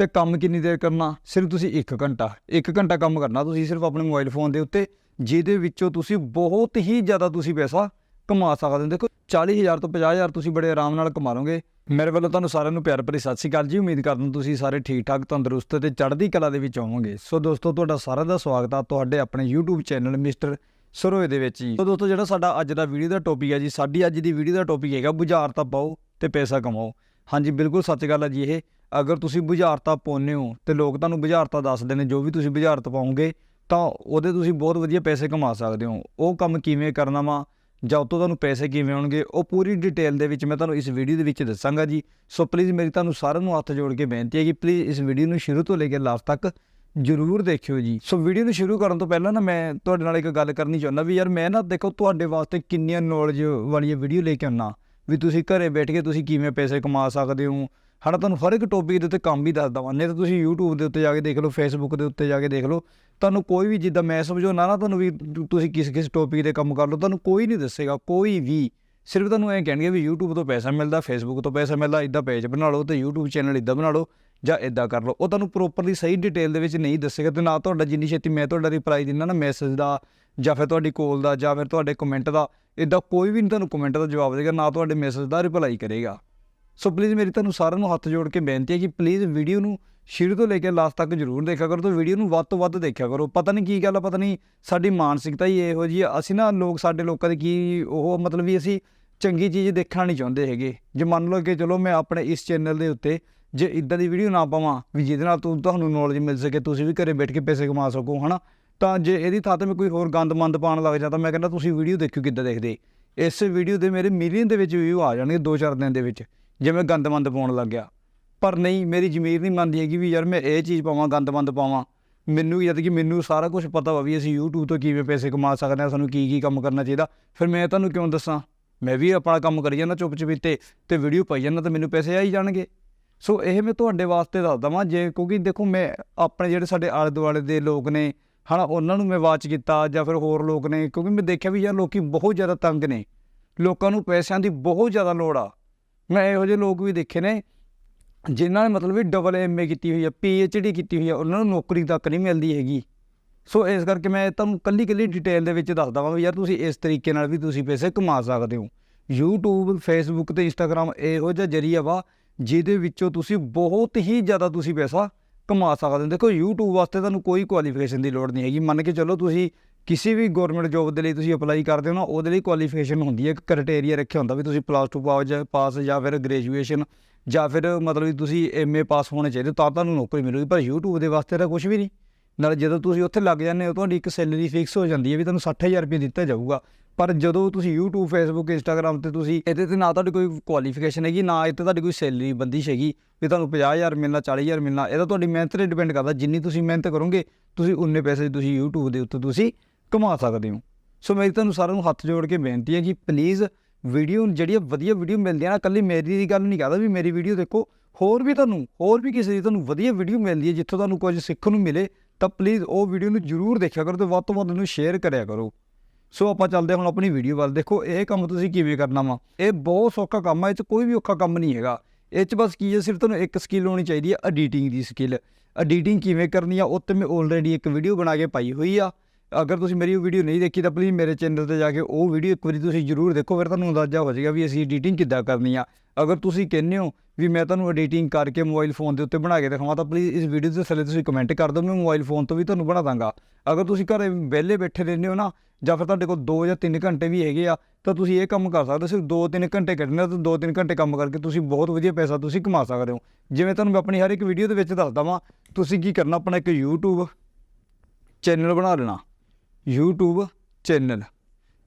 ਤੇ ਕੰਮ ਕਿੰਨੀ ਦੇਰ ਕਰਨਾ? ਸਿਰਫ ਤੁਸੀਂ 1 ਘੰਟਾ। 1 ਘੰਟਾ ਕੰਮ ਕਰਨਾ ਤੁਸੀਂ ਸਿਰਫ ਆਪਣੇ ਮੋਬਾਈਲ ਫੋਨ ਦੇ ਉੱਤੇ, ਜਿਹਦੇ ਵਿੱਚੋਂ ਤੁਸੀਂ ਬਹੁਤ ਹੀ ਜ਼ਿਆਦਾ ਤੁਸੀਂ ਪੈਸਾ ਕਮਾ ਸਕਦੇ ਹੋ। ਦੇਖੋ 40000 ਤੋਂ 50000 ਤੁਸੀਂ ਬੜੇ ਆਰਾਮ ਨਾਲ ਕਮਾ ਲਓਗੇ। ਮੇਰੇ ਵੱਲੋਂ ਤੁਹਾਨੂੰ ਸਾਰਿਆਂ ਨੂੰ ਪਿਆਰ ਭਰੀ ਸਤਿ ਸ਼੍ਰੀ ਅਕਾਲ ਜੀ। ਉਮੀਦ ਕਰਦਾ ਤੁਸੀਂ ਸਾਰੇ ਠੀਕ ਠਾਕ ਤੰਦਰੁਸਤ ਤੇ ਚੜ੍ਹਦੀ ਕਲਾ ਦੇ ਵਿੱਚ ਹੋਵੋਗੇ। ਸੋ ਦੋਸਤੋ, ਤੁਹਾਡਾ ਸਾਰਿਆਂ ਦਾ ਸਵਾਗਤ ਆ ਤੁਹਾਡੇ ਆਪਣੇ YouTube ਚੈਨਲ ਮਿਸਟਰ ਸਰੋਏ ਦੇ ਵਿੱਚ ਜੀ। ਸੋ ਦੋਸਤੋ, ਜਿਹੜਾ ਸਾਡਾ ਅੱਜ ਦਾ ਵੀਡੀਓ ਦਾ ਟੌਪਿਕ ਹੈ ਜੀ, ਸਾਡੀ ਅੱਜ ਦੀ ਵੀਡੀਓ ਦਾ ਟੌਪਿਕ ਹੈਗਾ ਬੁਝਾਰਤਾ ਪਾਓ ਤੇ ਪੈਸਾ ਕਮਾਓ। ਹਾਂਜੀ, ਬਿਲਕੁਲ ਸੱਚ ਗੱਲ ਹੈ ਜੀ ਇਹ। ਅਗਰ ਤੁਸੀਂ ਬੁਝਾਰਤਾ ਪਾਉਂਦੇ ਹੋ ਤੇ ਲੋਕ ਤੁਹਾਨੂੰ ਬੁਝਾਰਤਾ ਦੱਸਦੇ ਨੇ, ਜੋ ਵੀ ਤੁਸੀਂ ਬੁਝਾਰਤ ਪਾਉਂਗੇ, ਤਾਂ ਉਹਦੇ ਤੁਸੀਂ ਬਹੁਤ ਵਧੀਆ ਪੈਸੇ ਕਮਾ ਸਕਦੇ ਹੋ। ਉਹ ਕੰਮ ਕਿਵੇਂ ਕਰਨਾ ਵਾ, ਜਾਂ ਉਹ ਤੁਹਾਨੂੰ ਪੈਸੇ ਕਿਵੇਂ ਆਉਣਗੇ, ਉਹ ਪੂਰੀ ਡਿਟੇਲ ਦੇ ਵਿੱਚ ਮੈਂ ਤੁਹਾਨੂੰ ਇਸ ਵੀਡੀਓ ਦੇ ਵਿੱਚ ਦੱਸਾਂਗਾ ਜੀ। ਸੋ ਪਲੀਜ਼ ਮੇਰੀ ਤੁਹਾਨੂੰ ਸਾਰਿਆਂ ਨੂੰ ਹੱਥ ਜੋੜ ਕੇ ਬੇਨਤੀ ਹੈ ਕਿ ਪਲੀਜ਼ ਇਸ ਵੀਡੀਓ ਨੂੰ ਸ਼ੁਰੂ ਤੋਂ ਲੈ ਕੇ ਲਾਸਟ ਤੱਕ ਜਰੂਰ ਦੇਖਿਓ ਜੀ। ਸੋ ਵੀਡੀਓ ਨੂੰ ਸ਼ੁਰੂ ਕਰਨ ਤੋਂ ਪਹਿਲਾਂ ਨਾ ਮੈਂ ਤੁਹਾਡੇ ਨਾਲ ਇੱਕ ਗੱਲ ਕਰਨੀ ਚਾਹੁੰਦਾ ਵੀ ਯਾਰ ਮੈਂ ਨਾ ਦੇਖੋ ਤੁਹਾਡੇ ਵਾਸਤੇ ਕਿੰਨੀਆਂ ਨੌਲੇਜ ਵਾਲੀਆਂ ਵੀਡੀਓ ਲੈ ਕੇ ਆਉਣਾ ਵੀ ਤੁਸੀਂ ਘਰੇ ਬੈਠ ਕੇ ਤੁਸੀਂ ਕਿਵੇਂ ਪੈਸੇ ਕਮਾ ਸਕਦੇ ਹੋ ਹਣਾ ਤੁਹਾਨੂੰ ਹਰ ਇੱਕ ਟੌਪਿਕ ਦੇ ਉੱਤੇ ਕੰਮ ਵੀ ਦੱਸਦਾ ਵਾਂ, ਨਹੀਂ ਤਾਂ ਤੁਸੀਂ YouTube ਦੇ ਉੱਤੇ ਜਾ ਕੇ ਦੇਖ ਲਓ, Facebook ਦੇ ਉੱਤੇ ਜਾ ਕੇ ਦੇਖ ਲਓ, ਤੁਹਾਨੂੰ ਕੋਈ ਵੀ ਜਿੱਦਾਂ ਮੈਂ ਸਮਝਾਉਣਾ ਨਾ, ਤੁਹਾਨੂੰ ਵੀ ਤੁਸੀਂ ਕਿਸ ਕਿਸ ਟੌਪਿਕ 'ਤੇ ਕੰਮ ਕਰ ਲਓ, ਤੁਹਾਨੂੰ ਕੋਈ ਨਹੀਂ ਦੱਸੇਗਾ, ਕੋਈ ਵੀ। ਸਿਰਫ ਤੁਹਾਨੂੰ ਐਂ ਕਹਿਣਗੇ ਵੀ YouTube ਤੋਂ ਪੈਸਾ ਮਿਲਦਾ, Facebook ਤੋਂ ਪੈਸਾ ਮਿਲਦਾ ਇਦਾਂ ਪੇਜ ਬਣਾ ਲਓ ਤੇ YouTube ਚੈਨਲ ਇਦਾਂ ਬਣਾ ਲਓ ਜਾਂ ਇਦਾਂ ਕਰ ਲਓ। ਉਹ ਤੁਹਾਨੂੰ ਪ੍ਰੋਪਰਲੀ ਸਹੀ ਡਿਟੇਲ ਦੇ ਵਿੱਚ ਨਹੀਂ ਦੱਸੇਗਾ ਤੇ ਨਾ ਤੁਹਾਡਾ ਜਿੰਨੀ ਛੇਤੀ ਮੈਂ ਤੁਹਾਡਾ ਰਿਪਲਾਈ ਦਿੰਦਾ ਨਾ ਮੈਸੇਜ ਦਾ ਜਾਂ ਫਿਰ ਤੁਹਾਡੀ ਕਾਲ ਦਾ ਜਾਂ ਫਿਰ ਤੁਹਾਡੇ ਕਮੈਂਟ ਦਾ ਇਦਾਂ ਕੋਈ ਵੀ ਨਹੀਂ ਤੁਹਾਨੂੰ ਕਮੈਂਟ ਦਾ ਜਵਾਬ ਦੇਗਾ, ਨਾ ਤੁਹਾਡੇ ਮੈਸੇਜ ਦਾ ਰਿਪਲਾਈ ਕਰੇਗਾ। ਸੋ ਪਲੀਜ਼ ਮੇਰੀ ਤੁਹਾਨੂੰ ਸਾਰਿਆਂ ਨੂੰ ਹੱਥ ਜੋੜ ਕੇ ਬੇਨਤੀ ਹੈ ਕਿ ਪਲੀਜ਼ ਵੀਡੀਓ ਨੂੰ ਸ਼ੁਰੂ ਤੋਂ ਲੈ ਕੇ ਲਾਸਟ ਤੱਕ ਜਰੂਰ ਦੇਖਿਆ ਕਰੋ ਤੇ ਵੀਡੀਓ ਨੂੰ ਵੱਧ ਤੋਂ ਵੱਧ ਦੇਖਿਆ ਕਰੋ। ਪਤਾ ਨਹੀਂ ਕੀ ਗੱਲ ਆ, ਪਤਾ ਨਹੀਂ ਸਾਡੀ ਮਾਨਸਿਕਤਾ ਹੀ ਇਹੋ ਜੀ ਆ। ਅਸੀਂ ਨਾ ਲੋਕ ਸਾਡੇ ਲੋਕਾਂ ਦੇ ਕੀ ਉਹ ਮਤਲਬ ਵੀ ਅਸੀਂ ਚੰਗੀ ਚੀਜ਼ ਦੇਖਣਾ ਨਹੀਂ ਚਾਹੁੰਦੇ ਹੈਗੇ। ਜੇ ਮੰਨ ਲਓ ਕਿ ਚਲੋ ਮੈਂ ਆਪਣੇ ਇਸ ਚੈਨਲ ਦੇ ਉੱਤੇ ਜੇ ਇਦਾਂ ਦੀ ਵੀਡੀਓ ਨਾ ਪਾਵਾਂ ਵੀ ਜਿਹਦੇ ਨਾਲ ਤੂੰ, ਤੁਹਾਨੂੰ ਨੌਲੇਜ ਮਿਲ ਸਕੇ, ਤੁਸੀਂ ਵੀ ਘਰੇ ਬੈਠ ਕੇ ਪੈਸੇ ਕਮਾ ਸਕੋ, ਹਨਾ? ਤਾਂ ਜੇ ਇਹਦੀ ਥਾਂ ਤੇ ਮੈਂ ਕੋਈ ਹੋਰ ਗੰਦਮੰਦ ਪਾਉਣ ਲੱਗ ਜਾਂਦਾ ਮੈਂ ਕਹਿੰਦਾ ਤੁਸੀਂ ਵੀਡੀਓ ਦੇਖਿਓ ਕਿੱਦਾਂ ਦੇਖਦੇ। ਇਸ ਵੀਡੀਓ ਦੇ ਮੇਰੇ ਮਿਲੀਅਨ ਦੇ ਵਿੱਚ ਵਿਊ ਆ ਜਾਣਗੇ 2-4 ਦਿਨ ਦੇ ਵਿੱਚ। ਜੇ ਮੈਂ ਗੰਦਮੰਦ ਪਾਉਣ ਲੱਗ ਗਿਆ। ਪਰ ਨਹੀਂ, ਮੇਰੀ ਜ਼ਮੀਰ ਨਹੀਂ ਮੰਨਦੀ ਹੈਗੀ ਵੀ ਯਾਰ ਮੈਂ ਇਹ ਚੀਜ਼ ਪਾਵਾਂ, ਗੰਦਮੰਦ ਪਾਵਾਂ। ਮੈਨੂੰ ਜਦ ਕਿ ਮੈਨੂੰ ਸਾਰਾ ਕੁਝ ਪਤਾ ਵਾ ਵੀ ਅਸੀਂ YouTube ਤੋਂ ਕਿਵੇਂ ਪੈਸੇ ਕਮਾ ਸਕਦੇ ਹਾਂ, ਸਾਨੂੰ ਕੀ ਕੀ ਕੰਮ ਕਰਨਾ ਚਾਹੀਦਾ। ਫਿਰ ਮੈਂ ਤੁਹਾਨੂੰ ਕਿਉਂ ਦੱਸਾਂ? ਮੈਂ ਵੀ ਆਪਣਾ ਕੰਮ ਕਰੀ ਜਾਂਦਾ ਚੁੱਪ ਚਪੀਤੇ ਤੇ ਵੀਡੀਓ ਪਾਈ ਜਾਂਦਾ ਤਾਂ ਮੈਨੂੰ ਪੈਸੇ ਆ ਹੀ ਜਾਣਗੇ। ਸੋ ਇਹ ਮੈਂ ਤੁਹਾਡੇ ਵਾਸਤੇ ਦੱਸਦਾ ਵਾਂ ਜੇ ਕਿਉਂਕਿ ਦੇਖੋ ਮੈਂ ਆਪਣੇ ਜਿਹੜੇ ਸਾਡੇ ਆਲੇ ਦੁਆਲੇ ਦੇ ਲੋਕ ਨੇ, ਹਨਾ, ਉਹਨਾਂ ਨੂੰ ਮੈਂ ਵਾਚ ਕੀਤਾ ਜਾਂ ਫਿਰ ਹੋਰ ਲੋਕ ਨੇ, ਕਿਉਂਕਿ ਮੈਂ ਦੇਖਿਆ ਵੀ ਯਾਰ ਲੋਕੀ ਬਹੁਤ ਜ਼ਿਆਦਾ ਤੰਗ ਨੇ। ਲੋਕਾਂ ਨੂੰ ਪੈਸਿਆਂ ਦੀ ਬਹੁਤ ਜ਼ਿਆਦਾ ਲੋੜ ਆ। ਮੈਂ ਇਹੋ ਜਿਹੇ ਲੋਕ ਵੀ ਦੇਖੇ ਨੇ, ਜਿਨ੍ਹਾਂ ਨੇ ਮਤਲਬ ਵੀ ਡਬਲ ਐਮਏ ਕੀਤੀ ਹੋਈ ਆ ਡੀ ਕੀਤੀ ਹੋਈ ਆ, ਉਹਨਾਂ ਨੂੰ ਨੌਕਰੀ ਤੱਕ ਨਹੀਂ ਮਿਲਦੀ ਹੈਗੀ। ਸੋ ਇਸ ਕਰਕੇ ਮੈਂ ਤੁਹਾਨੂੰ ਕੱਲੀ ਕੱਲੀ ਡਿਟੇਲ ਦੇ ਵਿੱਚ ਦੱਸਦਾ ਵਾਂ ਵੀ ਯਾਰ ਤੁਸੀਂ ਇਸ ਤਰੀਕੇ ਨਾਲ ਵੀ ਤੁਸੀਂ ਪੈਸੇ ਕਮਾ ਸਕਦੇ ਹੋ। YouTube, Facebook ਤੇ Instagram ਇਹੋ ਜਿਹਾ ਜਰੀਆ ਵਾ, ਜਿਹਦੇ ਵਿੱਚੋਂ ਤੁਸੀਂ ਬਹੁਤ ਹੀ ਜ਼ਿਆਦਾ ਤੁਸੀਂ ਪੈਸਾ ਕਮਾ ਸਕਦੇ ਹੋ। ਦੇਖੋ, YouTube ਵਾਸਤੇ ਤੁਹਾਨੂੰ ਕੋਈ ਕੁਆਲੀਫਿਕੇਸ਼ਨ ਦੀ ਲੋੜ ਨਹੀਂ ਹੈਗੀ। ਮੰਨ ਕੇ ਚੱਲੋ ਤੁਸੀਂ ਕਿਸੇ ਵੀ ਗਵਰਨਮੈਂਟ ਜੋਬ ਦੇ ਲਈ ਤੁਸੀਂ ਅਪਲਾਈ ਕਰਦੇ ਹੋ ਨਾ, ਉਹਦੇ ਲਈ ਕੁਆਲੀਫਿਕੇਸ਼ਨ ਹੁੰਦੀ ਹੈ, ਇੱਕ ਕ੍ਰਾਈਟੇਰੀਆ ਰੱਖਿਆ ਹੁੰਦਾ ਵੀ ਤੁਸੀਂ ਪਲੱਸ 2 ਪਾਸ ਪਾਸ ਜਾਂ ਫਿਰ ਗ੍ਰੈਜੂਏਸ਼ਨ ਜਾਂ ਫਿਰ ਮਤਲਬ ਵੀ ਤੁਸੀਂ ਐਮਏ ਪਾਸ ਹੋਣੇ ਚਾਹੀਦੇ, ਤਾਂ ਤੁਹਾਨੂੰ ਨੌਕਰੀ ਮਿਲੂਗੀ, ਪਰ YouTube ਦੇ ਵਾਸਤੇ ਤਾਂ ਕੁਝ ਵੀ ਨਹੀਂ। ਨਾਲ ਜਦੋਂ ਤੁਸੀਂ ਉੱਥੇ ਲੱਗ ਜਾਂਦੇ ਹੋ, ਤੁਹਾਡੀ ਇੱਕ ਸੈਲਰੀ ਫਿਕਸ ਹੋ ਜਾਂਦੀ ਹੈ ਵੀ ਤੁਹਾਨੂੰ 60000 ਰੁਪਏ ਦਿੱਤਾ ਜਾਊਗਾ। ਪਰ ਜਦੋਂ ਤੁਸੀਂ YouTube Facebook, Instagram ਤੇ ਤੁਸੀਂ ਇਹਦੇ ਤੇ ਨਾ ਤੁਹਾਡੀ ਕੋਈ ਕੁਆਲੀਫਿਕੇਸ਼ਨ ਹੈਗੀ, ਨਾ ਇੱਥੇ ਤੁਹਾਡੀ ਕੋਈ ਸੈਲਰੀ ਬੰਦੀ ਹੈਗੀ, ਵੀ ਤੁਹਾਨੂੰ 50000 ਮਿਲਣਾ 40000 ਮਿਲਣਾ, ਇਹ ਤਾਂ ਤੁਹਾਡੀ ਮਿਹਨਤ ਤੇ ਡਿਪੈਂਡ ਕਰਦਾ, ਜਿੰਨੀ ਤੁਸੀਂ ਮਿਹਨਤ ਕਰੋਗੇ, ਤੁਸੀਂ ਉਨੇ ਪੈਸੇ ਤੁਸੀਂ YouTube ਦੇ ਉੱਤੇ ਤੁਸੀਂ ਕਮਾ ਸਕਦੇ ਹੋ। ਸੋ ਮੇਰੀ ਤੁਹਾਨੂੰ ਸਾਰਿਆਂ ਨੂੰ ਹੱਥ ਜੋੜ ਕੇ ਬੇਨਤੀ ਹੈ ਕਿ ਪਲੀਜ਼ ਵੀਡੀਓ ਜਿਹੜੀਆਂ ਵਧੀਆ ਵੀਡੀਓ ਮਿਲਦੀਆਂ ਨਾ ਕੱਲੀ ਮੇਰੀ ਦੀ ਗੱਲ ਨਹੀਂ ਕਰਦਾ ਵੀ ਮੇਰੀ ਵੀਡੀਓ ਦੇਖੋ। ਹੋਰ ਵੀ ਤੁਹਾਨੂੰ, ਹੋਰ ਵੀ ਕਿਸੇ ਦੀ ਤੁਹਾਨੂੰ ਵਧੀਆ ਵੀਡੀਓ ਮਿਲਦੀ ਹੈ, ਜਿੱਥੋਂ ਤੁਹਾਨੂੰ ਕੁਝ ਸਿੱਖਣ ਨੂੰ ਮਿਲੇ, ਤਾਂ ਪਲੀਜ਼ ਉਹ ਵੀਡੀਓ ਨੂੰ ਜਰੂਰ ਦੇਖਿਆ ਕਰੋ ਤੇ ਵੱਧ ਤੋਂ ਵੱਧ ਉਹਨੂੰ ਸ਼ੇਅਰ ਕਰਿਆ ਕਰੋ। ਸੋ ਆਪਾਂ ਚੱਲਦੇ ਹਾਂ ਹੁਣ ਆਪਣੀ ਵੀਡੀਓ ਵੱਲ। ਦੇਖੋ, ਇਹ ਕੰਮ ਤੁਸੀਂ ਕਿਵੇਂ ਕਰਨਾ ਵਾ? ਇਹ ਬਹੁਤ ਸੌਖਾ ਕੰਮ ਹੈ ਇਹ 'ਚ ਕੋਈ ਵੀ ਔਖਾ ਕੰਮ ਨਹੀਂ ਹੈਗਾ। ਇਹ 'ਚ ਬਸ ਕੀ ਹੈ ਸਿਰਫ ਤੁਹਾਨੂੰ ਇੱਕ ਸਕਿੱਲ ਹੋਣੀ ਚਾਹੀਦੀ ਹੈ ਐਡੀਟਿੰਗ ਦੀ ਸਕਿੱਲ ਐਡੀਟਿੰਗ ਕਿਵੇਂ ਕਰਨੀ ਆ, ਉਹ ਤੇ ਮੈਂ ਆਲਰੇਡੀ ਇੱਕ ਵੀਡੀਓ ਬਣਾ ਕੇ ਪਾਈ ਹੋਈ ਆ। ਅਗਰ ਤੁਸੀਂ ਮੇਰੀ ਉਹ ਵੀਡੀਓ ਨਹੀਂ ਦੇਖੀ ਤਾਂ ਪਲੀਜ਼ ਮੇਰੇ ਚੈਨਲ ਤੇ ਜਾ ਕੇ ਉਹ ਵੀਡੀਓ ਇੱਕ ਵਾਰੀ ਤੁਸੀਂ ਜਰੂਰ ਦੇਖੋ, ਫਿਰ ਤੁਹਾਨੂੰ ਅੰਦਾਜ਼ਾ ਹੋ ਜਾਏਗਾ ਵੀ ਅਸੀਂ ਐਡੀਟਿੰਗ ਕਿੱਦਾਂ ਕਰਨੀ ਆ। ਅਗਰ ਤੁਸੀਂ ਕਹਿੰਦੇ ਹੋ ਵੀ ਮੈਂ ਤੁਹਾਨੂੰ ਐਡੀਟਿੰਗ ਕਰਕੇ ਮੋਬਾਈਲ ਫੋਨ ਦੇ ਉੱਤੇ ਬਣਾ ਕੇ ਦਿਖਾਵਾਂ, ਤਾਂ ਪਲੀਜ਼ ਇਸ ਵੀਡੀਓ ਦੇ ਥੱਲੇ ਤੁਸੀਂ ਕਮੈਂਟ ਕਰ ਦਿਓ, ਮੈਂ ਮੋਬਾਈਲ ਫੋਨ ਤੋਂ ਵੀ ਤੁਹਾਨੂੰ ਬਣਾ ਦਾਂਗਾ। ਅਗਰ ਤੁਸੀਂ ਘਰੇ ਵਿਹਲੇ ਬੈਠੇ ਰਹਿੰਦੇ ਹੋ ਨਾ, ਜਾਂ ਫਿਰ ਤੁਹਾਡੇ ਕੋਲ 2 ਜਾਂ 3 ਘੰਟੇ ਵੀ ਹੈਗੇ ਆ, ਤਾਂ ਤੁਸੀਂ ਇਹ ਕੰਮ ਕਰ ਸਕਦੇ ਹੋ, ਸਿਰਫ 2-3 ਘੰਟੇ ਕੱਢਣੇ ਆ ਤਾਂ 2-3 ਘੰਟੇ ਕੰਮ ਕਰਕੇ ਤੁਸੀਂ ਬਹੁਤ ਵਧੀਆ ਪੈਸਾ ਤੁਸੀਂ ਕਮਾ ਸਕਦੇ ਹੋ। ਜਿਵੇਂ ਤੁਹਾਨੂੰ ਮੈਂ ਆਪਣੀ ਹਰ ਇੱਕ ਵੀਡੀਓ ਦੇ ਵਿੱਚ ਦੱਸਦਾ ਵਾਂ, ਤੁਸੀਂ ਕੀ ਕਰਨਾ, ਆਪਣਾ ਇੱਕ YouTube ਚੈਨਲ ਬਣਾ ਲੈਣਾ। YouTube ਚੈਨਲ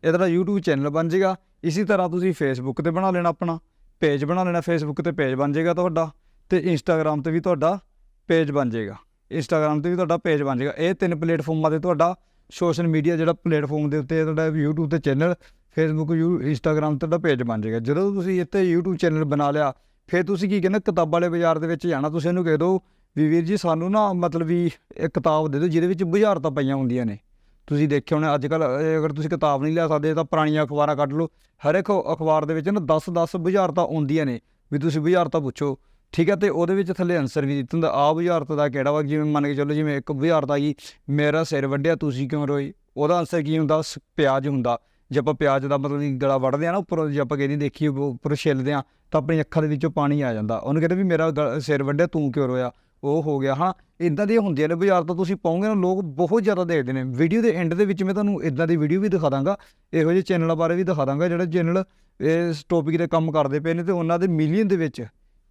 ਇਹ ਤੁਹਾਡਾ YouTube ਚੈਨਲ ਬਣ ਜਾਏਗਾ। ਇਸੇ ਤਰ੍ਹਾਂ ਤੁਸੀਂ Facebook ਤੇ ਬਣਾ ਲੈਣਾ ਆਪਣਾ। ਪੇਜ ਬਣਾ ਲੈਣਾ, Facebook ਤੇ ਪੇਜ ਬਣ ਜਾਏਗਾ ਤੁਹਾਡਾ। ਤੇ Instagram ਤੇ ਵੀ ਤੁਹਾਡਾ ਪੇਜ ਬਣ ਜਾਏਗਾ। Instagram ਤੇ ਵੀ ਤੁਹਾਡਾ ਪੇਜ ਬਣ ਜਾਏਗਾ। ਇਹ ਤਿੰਨ ਪਲੇਟਫਾਰਮਾਂ ਤੇ ਤੁਹਾਡਾ ਸੋਸ਼ਲ ਮੀਡੀਆ ਜਿਹੜਾ ਪਲੇਟਫਾਰਮ ਦੇ ਉੱਤੇ ਤੁਹਾਡਾ YouTube ਤੇ ਚੈਨਲ Facebook ਯੂ Instagram ਤੇ ਤੁਹਾਡਾ ਪੇਜ ਬਣ ਜਾਏਗਾ। ਜਦੋਂ ਤੁਸੀਂ ਇੱਥੇ YouTube ਚੈਨਲ ਬਣਾ ਲਿਆ, ਫਿਰ ਤੁਸੀਂ ਕੀ ਕਹਿੰਦੇ ਕਿਤਾਬਾਂ ਵਾਲੇ ਬਾਜ਼ਾਰ ਦੇ ਵਿੱਚ ਜਾਣਾ, ਤੁਸੀਂ ਇਹਨੂੰ ਕਹਿ ਦਿਓ, ਵੀ ਵੀਰ ਜੀ ਸਾਨੂੰ ਨਾ ਮਤਲਬ ਵੀ ਇੱਕ ਕਿਤਾਬ ਦੇ ਦਿਓ, ਜਿਹਦੇ ਵਿੱਚ ਬੁਝਾਰਤਾਂ ਪਈਆਂ ਹੁੰਦੀਆਂ ਨੇ। ਤੁਸੀਂ ਦੇਖਿਆ ਹੋਣਾ, ਅੱਜ ਕੱਲ ਅਗਰ ਤੁਸੀਂ ਕਿਤਾਬ ਨਹੀਂ ਲੈ ਸਕਦੇ ਤਾਂ ਪੁਰਾਣੀਆਂ ਅਖਬਾਰਾਂ ਕੱਢ ਲਓ। ਹਰ ਇੱਕ ਅਖਬਾਰ ਦੇ ਵਿੱਚ ਨਾ 10-10 ਬੁਝਾਰਤਾਂ ਆਉਂਦੀਆਂ ਨੇ, ਵੀ ਤੁਸੀਂ ਬੁਝਾਰਤਾਂ ਪੁੱਛੋ। ਠੀਕ ਹੈ, ਤੇ ਉਹਦੇ ਵਿੱਚ ਥੱਲੇ ਆਨਸਰ ਵੀ ਦਿੱਤਾ ਹੁੰਦਾ ਆ ਬੁਝਾਰਤ ਦਾ ਕਿਹੜਾ ਵਾ? ਜਿਵੇਂ ਮੰਨ ਕੇ ਚੱਲੋ, ਜਿਵੇਂ ਇੱਕ ਬੁਝਾਰਤ ਆ ਗਈ, ਮੇਰਾ ਸਿਰ ਵੱਢਿਆ, ਤੁਸੀਂ ਕਿਉਂ ਰੋਏ? ਉਹਦਾ ਆਨਸਰ ਕੀ ਹੁੰਦਾ? ਸ- ਪਿਆਜ਼ ਹੁੰਦਾ। ਜੇ ਆਪਾਂ ਪਿਆਜ਼ ਦਾ ਮਤਲਬ ਕਿ ਗਲਾ ਵੱਢਦੇ ਆ ਨਾ ਉੱਪਰੋਂ, ਜੇ ਆਪਾਂ ਕਹਿੰਦੀ ਦੇਖੀਏ ਉੱਪਰ ਛਿੱਲਦੇ ਆ, ਤਾਂ ਆਪਣੀ ਅੱਖਾਂ ਦੇ ਵਿੱਚੋਂ ਪਾਣੀ ਆ ਜਾਂਦਾ। ਉਹਨੂੰ ਕਹਿੰਦੇ ਵੀ, ਮੇਰਾ ਗ- ਸਿਰ ਵੱਢਿਆ, ਤੂੰ ਕਿਉਂ ਰੋਇਆ? ਉਹ ਹੋ ਗਿਆ, ਹਾਂ। ਇਦਾਂ ਦੀਆਂ ਹੁੰਦੀਆਂ ਨੇ ਬੁਝਾਰਤਾਂ ਤੁਸੀਂ ਪਾਓਗੇ ਨਾ, ਲੋਕ ਬਹੁਤ ਜ਼ਿਆਦਾ ਦੇਖਦੇ ਨੇ। ਵੀਡੀਓ ਦੇ ਐਂਡ ਦੇ ਵਿੱਚ ਮੈਂ ਤੁਹਾਨੂੰ ਇਦਾਂ ਦੀ ਵੀਡੀਓ ਵੀ ਦਿਖਾ ਦਾਂਗਾ। ਇਹੋ ਜਿਹੇ ਚੈਨਲਾਂ ਬਾਰੇ ਵੀ ਦਿਖਾ ਦਾਂਗਾ, ਜਿਹੜੇ ਚੈਨਲ ਇਸ ਟੌਪਿਕ ਤੇ ਕੰਮ ਕਰਦੇ ਪਏ ਨੇ ਤੇ ਉਹਨਾਂ ਦੇ ਮਿਲੀਅਨ ਦੇ ਵਿੱਚ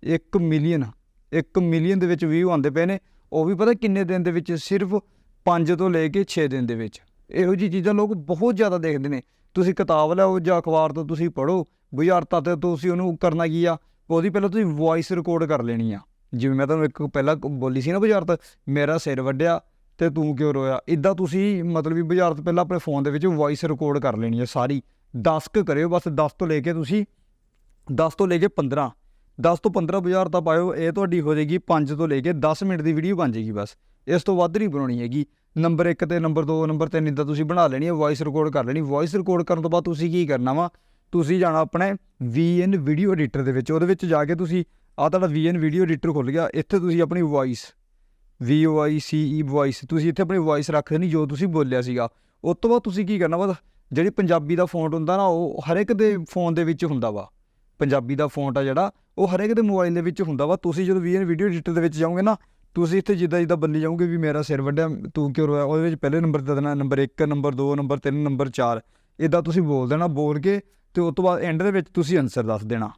1 ਮਿਲੀਅਨ 1 ਮਿਲੀਅਨ ਦੇ ਵਿੱਚ ਵਿਊ ਆਉਂਦੇ ਪਏ ਨੇ। ਉਹ ਵੀ ਪਤਾ ਕਿੰਨੇ ਦਿਨ ਦੇ ਵਿੱਚ, ਸਿਰਫ 5 ਤੋਂ ਲੈ ਕੇ 6 ਦਿਨ ਦੇ ਵਿੱਚ। ਇਹੋ ਜਿਹੀ ਚੀਜ਼ਾਂ ਲੋਕ ਬਹੁਤ ਜ਼ਿਆਦਾ ਦੇਖਦੇ ਨੇ। ਤੁਸੀਂ ਕਿਤਾਬ ਲਿਆਓ ਜਾਂ ਅਖਬਾਰ ਤੋਂ ਤੁਸੀਂ ਪੜ੍ਹੋ, ਬੁਝਾਰਤਾਂ ਤੇ ਤੁਸੀਂ ਉਹਨੂੰ ਕਰਨਾ ਕੀ ਆ? ਉਹਦੀ ਪਹਿਲਾਂ ਤੁਸੀਂ ਵੌਇਸ ਰਿਕਾਰਡ ਕਰ ਲੈਣੀ ਆ। ਜਿਵੇਂ ਮੈਂ ਤੁਹਾਨੂੰ ਇੱਕ ਪਹਿਲਾਂ ਬੋਲੀ ਸੀ ਨਾ ਬੁਝਾਰਤ ਮੇਰਾ ਸਿਰ ਵੱਢਿਆ ਤੇ ਤੂੰ ਕਿਉਂ ਰੋਇਆ? ਇਦਾਂ ਤੁਸੀਂ ਮਤਲਬ ਵੀ ਬੁਝਾਰਤ ਪਹਿਲਾਂ ਆਪਣੇ ਫੋਨ ਦੇ ਵਿੱਚ ਵੌਇਸ ਰਿਕਾਰਡ ਕਰ ਲੈਣੀ ਹੈ ਸਾਰੀ। 10 ਕ ਕਰਿਓ ਬਸ 10 ਤੋਂ ਲੈ ਕੇ ਤੁਸੀਂ 10 ਤੋਂ ਲੈ ਕੇ 15 10 ਤੋਂ 15 ਬੁਝਾਰਤਾਂ ਪਾਇਓ, ਇਹ ਤੁਹਾਡੀ ਹੋ ਜਾਏਗੀ 5 ਤੋਂ ਲੈ ਕੇ 10 ਮਿੰਟ ਦੀ ਵੀਡੀਓ ਬਣ ਜਾਏਗੀ ਬਸ। ਇਸ ਤੋਂ ਵੱਧ ਨਹੀਂ ਬਣਾਉਣੀ ਹੈਗੀ। ਨੰਬਰ 1 ਤੇ ਨੰਬਰ 2 ਨੰਬਰ 3 ਇਦਾਂ ਤੁਸੀਂ ਬਣਾ ਲੈਣੀ ਹੈ ਵੌਇਸ ਰਿਕਾਰਡ ਕਰ ਲੈਣੀ। ਵੌਇਸ ਰਿਕਾਰਡ ਕਰਨ ਤੋਂ ਬਾਅਦ ਤੁਸੀਂ ਕੀ ਕਰਨਾ ਵਾ? ਤੁਸੀਂ ਜਾਣਾ ਆਪਣੇ VN ਵੀਡੀਓ ਐਡੀਟਰ ਦੇ ਵਿੱਚ, ਉਹਦੇ ਵਿੱਚ ਜਾ ਕੇ ਤੁਸੀਂ ਆ ਤੁਹਾਡਾ VN ਵੀਡੀਓ ਐਡੀਟਰ ਖੁੱਲ ਗਿਆ। ਇੱਥੇ ਤੁਸੀਂ ਆਪਣੀ voice V O I C E voice ਤੁਸੀਂ ਇੱਥੇ ਆਪਣੀ ਵੌਇਸ ਰੱਖ ਦੇਣੀ ਜੋ ਤੁਸੀਂ ਬੋਲਿਆ ਸੀਗਾ। ਉਸ ਤੋਂ ਬਾਅਦ ਤੁਸੀਂ ਕੀ ਕਰਨਾ ਵਾ, ਜਿਹੜੀ ਪੰਜਾਬੀ ਦਾ ਫੌਂਟ ਹੁੰਦਾ ਨਾ, ਉਹ ਹਰ ਇੱਕ ਦੇ ਫੋਨ ਦੇ ਵਿੱਚ ਹੁੰਦਾ ਵਾ। ਪੰਜਾਬੀ ਦਾ ਫੌਂਟ ਆ ਜਿਹੜਾ, ਉਹ ਹਰ ਇੱਕ ਦੇ ਮੋਬਾਈਲ ਦੇ ਵਿੱਚ ਹੁੰਦਾ ਵਾ। ਤੁਸੀਂ ਜਦੋਂ VN ਵੀਡੀਓ ਐਡੀਟਰ ਦੇ ਵਿੱਚ ਜਾਓਗੇ ਨਾ, ਤੁਸੀਂ ਇੱਥੇ ਜਿੱਦਾਂ ਜਿੱਦਾਂ ਬੰਨੀ ਜਾਓਗੇ ਵੀ ਮੇਰਾ ਸਿਰ ਵੱਢਿਆ ਤੂੰ ਕਿਉਂ ਰੋਇਆ? ਉਹਦੇ ਵਿੱਚ ਪਹਿਲੇ ਨੰਬਰ ਤੇ ਦੇਣਾ ਨੰਬਰ 1 ਨੰਬਰ 2 ਨੰਬਰ 3 ਨੰਬਰ 4 ਇਦਾਂ ਤੁਸੀਂ ਬੋਲ ਦੇਣਾ, ਬੋਲ ਕੇ ਤੇ ਉਸ ਤੋਂ ਬਾਅਦ ਐਂਡ ਦੇ ਵਿੱਚ ਤੁਸੀਂ ਆਨਸਰ ਦੱਸ ਦੇਣਾ।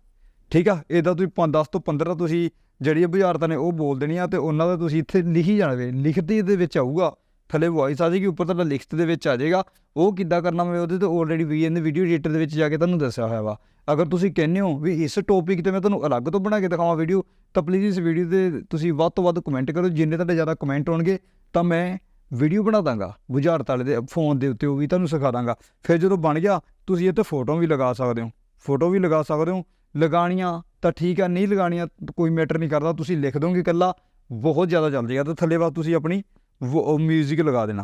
ਠੀਕ ਆ, ਇਹਦਾ ਤੁਸੀਂ 10 ਤੋਂ 15 ਤੁਸੀਂ ਜਿਹੜੀਆਂ ਬੁਝਾਰਤਾਂ ਨੇ ਉਹ ਬੋਲ ਦੇਣੀਆਂ ਤੇ ਉਹਨਾਂ ਦਾ ਤੁਸੀਂ ਇੱਥੇ ਲਿਖੀ ਜਾਣਗੇ ਲਿਖਤੀ ਦੇ ਵਿੱਚ ਆਊਗਾ। ਥੱਲੇ ਵੌਇਸ ਆ ਜਾਏਗੀ ਉੱਪਰ ਤੁਹਾਡਾ ਲਿਖਤ ਦੇ ਵਿੱਚ ਆ ਜਾਏਗਾ ਉਹ ਕਿੱਦਾਂ ਕਰਨਾ ਮੈਂ ਉਹਦੇ ਤੇ ਆਲਰੇਡੀ ਵੀਐਨ ਦੇ ਵੀਡੀਓ ਐਡੀਟਰ ਦੇ ਵਿੱਚ ਜਾ ਕੇ ਤੁਹਾਨੂੰ ਦੱਸਿਆ ਹੋਇਆ ਵਾ। ਅਗਰ ਤੁਸੀਂ ਕਹਿੰਦੇ ਹੋ ਵੀ ਇਸ ਟੌਪਿਕ ਤੇ ਮੈਂ ਤੁਹਾਨੂੰ ਅਲੱਗ ਤੋਂ ਬਣਾ ਕੇ ਦਿਖਾਵਾਂ ਵੀਡੀਓ ਤਾਂ ਪਲੀਜ਼ ਇਸ ਵੀਡੀਓ ਤੇ ਤੁਸੀਂ ਵੱਧ ਤੋਂ ਵੱਧ ਕਮੈਂਟ ਕਰੋ। ਜਿੰਨੇ ਤੁਹਾਡੇ ਜ਼ਿਆਦਾ ਕਮੈਂਟ ਹੋਣਗੇ, ਤਾਂ ਮੈਂ ਵੀਡੀਓ ਬਣਾ ਦਾਂਗਾ। ਬੁਝਾਰਤ ਵਾਲੇ ਦੇ ਫੋਨ ਦੇ ਉੱਤੇ ਉਹ ਵੀ ਤੁਹਾਨੂੰ ਸਿਖਾ ਦਾਂਗਾ। ਫਿਰ ਜਦੋਂ ਬਣ ਗਿਆ, ਤੁਸੀਂ ਇੱਥੇ ਫੋਟੋ ਵੀ ਲਗਾ ਸਕਦੇ ਹੋ। ਫੋਟੋ ਵੀ ਲਗਾ ਸਕਦੇ ਹੋ। ਲਗਾਣੀਆਂ ਤਾਂ ਠੀਕ ਆ ਨਹੀਂ ਲਗਾਣੀਆਂ ਕੋਈ ਮੈਟਰ ਨਹੀਂ ਕਰਦਾ, ਤੁਸੀਂ ਲਿਖ ਦੋਗੇ ਇਕੱਲਾ, ਬਹੁਤ ਜ਼ਿਆਦਾ ਚੱਲ ਜਾਏਗਾ ਤੇ ਥੱਲੇ ਬਾਅਦ ਤੁਸੀਂ ਆਪਣੀ ਮਿਊਜ਼ਿਕ ਲਗਾ ਦੇਣਾ।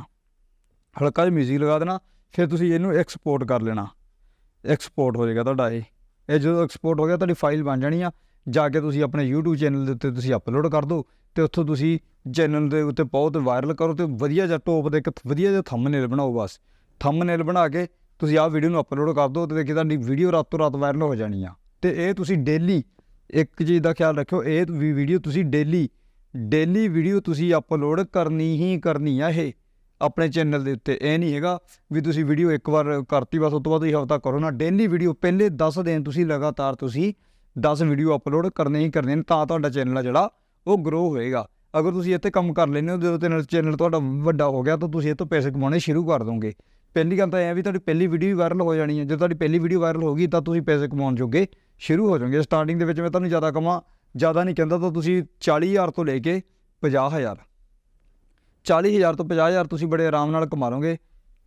ਹਲਕਾ ਜਿਹਾ ਮਿਊਜ਼ਿਕ ਲਗਾ ਦੇਣਾ, ਫਿਰ ਤੁਸੀਂ ਇਹਨੂੰ ਐਕਸਪੋਰਟ ਕਰ ਲੈਣਾ। ਐਕਸਪੋਰਟ ਹੋ ਜਾਏਗਾ ਤੁਹਾਡਾ ਇਹ। ਇਹ ਜਦੋਂ ਐਕਸਪੋਰਟ ਹੋ ਗਿਆ, ਤੁਹਾਡੀ ਫਾਈਲ ਬਣ ਜਾਣੀ ਆ। ਜਾ ਕੇ ਤੁਸੀਂ ਆਪਣੇ YouTube ਚੈਨਲ ਦੇ ਉੱਤੇ ਤੁਸੀਂ ਅਪਲੋਡ ਕਰ ਦਿਓ ਤੇ ਉੱਥੋਂ ਤੁਸੀਂ ਚੈਨਲ ਦੇ ਉੱਤੇ ਪਾਓ ਤੇ ਵਾਇਰਲ ਕਰੋ ਤੇ ਵਧੀਆ ਜਿਹਾ ਟੌਪ ਦੇ ਇੱਕ ਵਧੀਆ ਜਿਹਾ ਥੰਬਨੇਲ ਬਣਾਓ ਬਸ। ਥੰਬਨੇਲ ਬਣਾ ਕੇ ਤੁਸੀਂ ਆਹ ਵੀਡੀਓ ਨੂੰ ਅਪਲੋਡ ਕਰ ਦਿਓ ਤੇ ਦੇਖੀ ਤੁਹਾਡੀ ਵੀਡੀਓ ਰਾਤੋਂ ਰਾਤ ਵਾਇਰਲ ਹੋ ਜਾਣੀ ਆ। ਤੇ ਇਹ ਤੁਸੀਂ ਡੇਲੀ ਇੱਕ ਚੀਜ਼ ਦਾ ਖਿਆਲ ਰੱਖਿਓ, ਇਹ ਵੀ ਵੀਡੀਓ ਤੁਸੀਂ ਡੇਲੀ ਡੇਲੀ ਵੀਡੀਓ ਤੁਸੀਂ ਅਪਲੋਡ ਕਰਨੀ ਹੀ ਕਰਨੀ ਆ ਇਹ ਆਪਣੇ ਚੈਨਲ ਦੇ ਉੱਤੇ। ਇਹ ਨਹੀਂ ਹੈਗਾ ਵੀ ਤੁਸੀਂ ਵੀਡੀਓ ਇੱਕ ਵਾਰ ਕਰਤੀ, ਬਸ ਉਸ ਤੋਂ ਬਾਅਦ ਤੁਸੀਂ ਹਫਤਾ ਕਰੋ ਨਾ। ਡੇਲੀ ਵੀਡੀਓ ਪਹਿਲੇ 10 ਦਿਨ ਤੁਸੀਂ ਲਗਾਤਾਰ ਤੁਸੀਂ 10 ਵੀਡੀਓ ਅਪਲੋਡ ਕਰਨੇ ਹੀ ਕਰਨੇ ਨੇ, ਤਾਂ ਤੁਹਾਡਾ ਚੈਨਲ ਆ ਜਿਹੜਾ, ਉਹ ਗਰੋ ਹੋਏਗਾ। ਅਗਰ ਤੁਸੀਂ ਇੱਥੇ ਕੰਮ ਕਰ ਲੈਂਦੇ ਹੋ, ਜਦੋਂ ਚੈਨਲ ਚੈਨਲ ਤੁਹਾਡਾ ਵੱਡਾ ਹੋ ਗਿਆ, ਤਾਂ ਤੁਸੀਂ ਇਹ ਤੋਂ ਪੈਸੇ ਕਮਾਉਣੇ ਸ਼ੁਰੂ ਕਰ ਦੋਗੇ। ਪਹਿਲੀ ਗੱਲ ਤਾਂ ਇਹ ਹੈ ਵੀ ਤੁਹਾਡੀ ਪਹਿਲੀ ਵੀਡੀਓ ਵੀ ਵਾਇਰਲ ਹੋ ਜਾਣੀ ਹੈ ਜਦੋਂ ਤੁਹਾਡੀ ਪਹਿਲੀ ਵੀਡੀਓ ਵਾਇਰਲ ਹੋ ਗਈ, ਤਾਂ ਤੁਸੀਂ ਪੈਸੇ ਕਮਾਉਣ ਜੋਗੇ। ਸ਼ੁਰੂ ਹੋ ਜਾਓਗੇ ਸਟਾਰਟਿੰਗ ਦੇ ਵਿੱਚ ਮੈਂ ਤੁਹਾਨੂੰ ਜ਼ਿਆਦਾ ਕਮਾ ਜ਼ਿਆਦਾ ਨਹੀਂ ਕਹਿੰਦਾ ਤਾਂ ਤੁਸੀਂ 40000 ਤੋਂ ਲੈ ਕੇ 50000 40000 ਤੋਂ 50000 ਤੁਸੀਂ ਬੜੇ ਆਰਾਮ ਨਾਲ ਕਮਾ ਲਓਗੇ।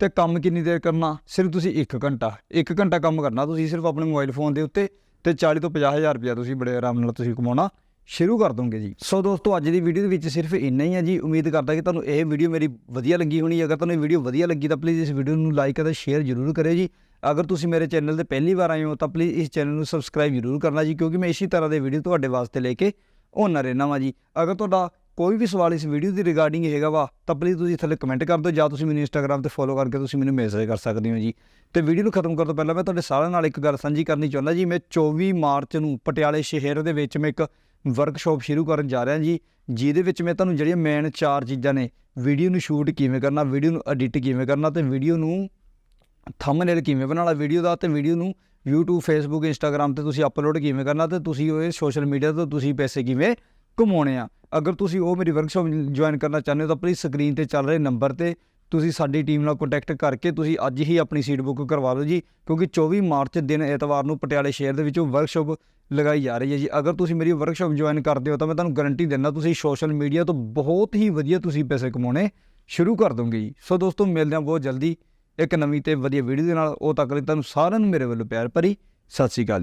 ਤੇ ਕੰਮ ਕਿੰਨੀ ਦੇਰ ਕਰਨਾ? ਸਿਰਫ ਤੁਸੀਂ 1 ਘੰਟਾ। 1 ਘੰਟਾ ਕੰਮ ਕਰਨਾ ਤੁਸੀਂ ਸਿਰਫ ਆਪਣੇ ਮੋਬਾਈਲ ਫੋਨ ਦੇ ਉੱਤੇ ਤੇ 40 ਤੋਂ 50000 ਰੁਪਇਆ ਤੁਸੀਂ ਬੜੇ ਆਰਾਮ ਨਾਲ ਤੁਸੀਂ ਕਮਾਉਣਾ ਸ਼ੁਰੂ ਕਰ ਦੋਗੇ ਜੀ। ਸੋ ਦੋਸਤੋ, ਅੱਜ ਦੀ ਵੀਡੀਓ ਦੇ ਵਿੱਚ ਸਿਰਫ ਇੰਨਾ ਹੀ ਹੈ ਜੀ। ਉਮੀਦ ਕਰਦਾ ਕਿ ਤੁਹਾਨੂੰ ਇਹ ਵੀਡੀਓ ਮੇਰੀ ਵਧੀਆ ਲੱਗੀ ਹੋਣੀ। ਅਗਰ ਤੁਹਾਨੂੰ ਇਹ ਵੀਡੀਓ ਵਧੀਆ ਲੱਗੀ ਤਾਂ ਪਲੀਜ਼ ਇਸ ਵੀਡੀਓ ਨੂੰ ਲਾਈਕ ਅਤੇ ਸ਼ੇਅਰ ਜ਼ਰੂਰ ਕਰਿਓ ਜੀ। ਅਗਰ ਤੁਸੀਂ ਮੇਰੇ ਚੈਨਲ ਤੇ ਪਹਿਲੀ ਵਾਰ ਆਏ ਹੋ ਤਾਂ ਪਲੀਜ਼ ਇਸ ਚੈਨਲ ਨੂੰ ਸਬਸਕ੍ਰਾਈਬ ਜ਼ਰੂਰ ਕਰਨਾ ਜੀ, ਕਿਉਂਕਿ ਮੈਂ ਇਸੇ ਤਰ੍ਹਾਂ ਦੇ ਵੀਡੀਓ ਤੁਹਾਡੇ ਵਾਸਤੇ ਲੈ ਕੇ ਆਉਣਾ ਰਹਿਣਾ ਵਾਂ ਜੀ। ਅਗਰ ਤੁਹਾਡਾ ਕੋਈ ਵੀ ਸਵਾਲ ਇਸ ਵੀਡੀਓ ਦੀ ਰਿਗਾਰਡਿੰਗ ਹੈਗਾ ਵਾ, ਤਾਂ ਪਲੀਜ਼ ਤੁਸੀਂ ਥੱਲੇ ਕਮੈਂਟ ਕਰ ਦਿਓ, ਜਾਂ ਤੁਸੀਂ ਮੈਨੂੰ ਇੰਸਟਾਗ੍ਰam ਤੇ ਫੋਲੋ ਕਰਕੇ ਤੁਸੀਂ ਮੈਨੂੰ ਮੈਸੇਜ ਕਰ ਸਕਦੇ ਹੋ ਜੀ। ਤੇ ਵੀਡੀਓ ਨੂੰ ਖਤਮ ਕਰਨ ਤੋਂ ਪਹਿਲਾਂ ਮੈਂ ਤੁਹਾਡੇ ਸਾਰਿਆਂ ਨਾਲ ਇੱਕ ਗੱਲ ਸਾਂਝੀ ਕਰਨੀ ਚਾਹੁੰਦਾ ਜੀ। ਮੈਂ 24 ਮਾਰਚ ਨੂੰ ਪਟਿਆਲੇ ਸ਼ਹਿਰ ਦੇ ਵਿੱਚ ਮੈਂ ਇੱਕ ਵਰਕਸ਼ਾਪ ਸ਼ੁਰੂ ਕਰਨ ਜਾ ਰਿਹਾ ਜੀ, ਜਿਹਦੇ ਵਿੱਚ ਮੈਂ ਤੁਹਾਨੂੰ ਜਿਹੜੀਆਂ ਮੇਨ ਚਾਰ ਚੀਜ਼ਾਂ ਨੇ ਵੀਡੀਓ ਨੂੰ ਸ਼ੂਟ ਕਿਵੇਂ ਕਰਨਾ ਵੀਡੀਓ ਨੂੰ ਐਡਿਟ ਕਿਵੇਂ ਕਰਨਾ ਤੇ ਵੀਡੀਓ ਨੂੰ ਥੰਬਨੇਲ ਕਿਵੇਂ ਬਣਾਉਣਾ ਵੀਡੀਓ ਦਾ ਤੇ ਵੀਡੀਓ ਨੂੰ YouTube, Facebook, Instagram ਤੇ ਤੁਸੀਂ ਅਪਲੋਡ ਕਿਵੇਂ ਕਰਨਾ ਤੇ ਤੁਸੀਂ ਉਹ ਸੋਸ਼ਲ ਮੀਡੀਆ ਤੋਂ ਤੁਸੀਂ ਪੈਸੇ ਕਿਵੇਂ ਕਮਾਉਣੇ ਆ। ਅਗਰ ਤੁਸੀਂ ਉਹ ਮੇਰੀ ਵਰਕਸ਼ਾਪ ਜੁਆਇਨ ਕਰਨਾ ਚਾਹੁੰਦੇ ਹੋ ਤਾਂ ਪਲੀਜ਼ ਸਕਰੀਨ ਤੇ ਚੱਲ ਰਹੇ ਨੰਬਰ ਤੇ ਤੁਸੀਂ ਸਾਡੀ ਟੀਮ ਨਾਲ ਕੰਟੈਕਟ ਕਰਕੇ ਤੁਸੀਂ ਅੱਜ ਹੀ ਆਪਣੀ ਸੀਟ ਬੁੱਕ ਕਰਵਾ ਲਓ ਜੀ, ਕਿਉਂਕਿ 24 ਮਾਰਚ ਦਿਨ ਐਤਵਾਰ ਨੂੰ ਪਟਿਆਲੇ ਸ਼ਹਿਰ ਦੇ ਵਿੱਚੋਂ ਵਰਕਸ਼ਾਪ ਲਗਾਈ ਜਾ ਰਹੀ ਹੈ ਜੀ। ਅਗਰ ਤੁਸੀਂ ਮੇਰੀ ਵਰਕਸ਼ਾਪ ਜੁਆਇਨ ਕਰਦੇ ਹੋ ਤਾਂ ਮੈਂ ਤੁਹਾਨੂੰ ਗਾਰੰਟੀ ਦਿੰਦਾ ਤੁਸੀਂ ਸੋਸ਼ਲ ਮੀਡੀਆ ਤੋਂ ਬਹੁਤ ਹੀ ਵਧੀਆ ਤੁਸੀਂ ਪੈਸੇ ਕਮਾਉਣੇ ਸ਼ੁਰੂ ਕਰ ਦੋਗੇ ਜੀ। ਸੋ ਦੋਸਤੋ ਮਿਲਦੇ ਹਾਂ ਬਹੁਤ ਜਲਦੀ। ਇੱਕ ਨਵੀਂ ਤੇ ਵਧੀਆ ਵੀਡੀਓ ਦੇ ਨਾਲ ਉਹ ਤੱਕ ਲਈ ਤੁਹਾਨੂੰ ਸਾਰਿਆਂ ਨੂੰ ਮੇਰੇ ਵੱਲੋਂ ਪਿਆਰ ਭਰੀ ਸਤਿ ਸ਼੍ਰੀ ਅਕਾਲ ਜੀ।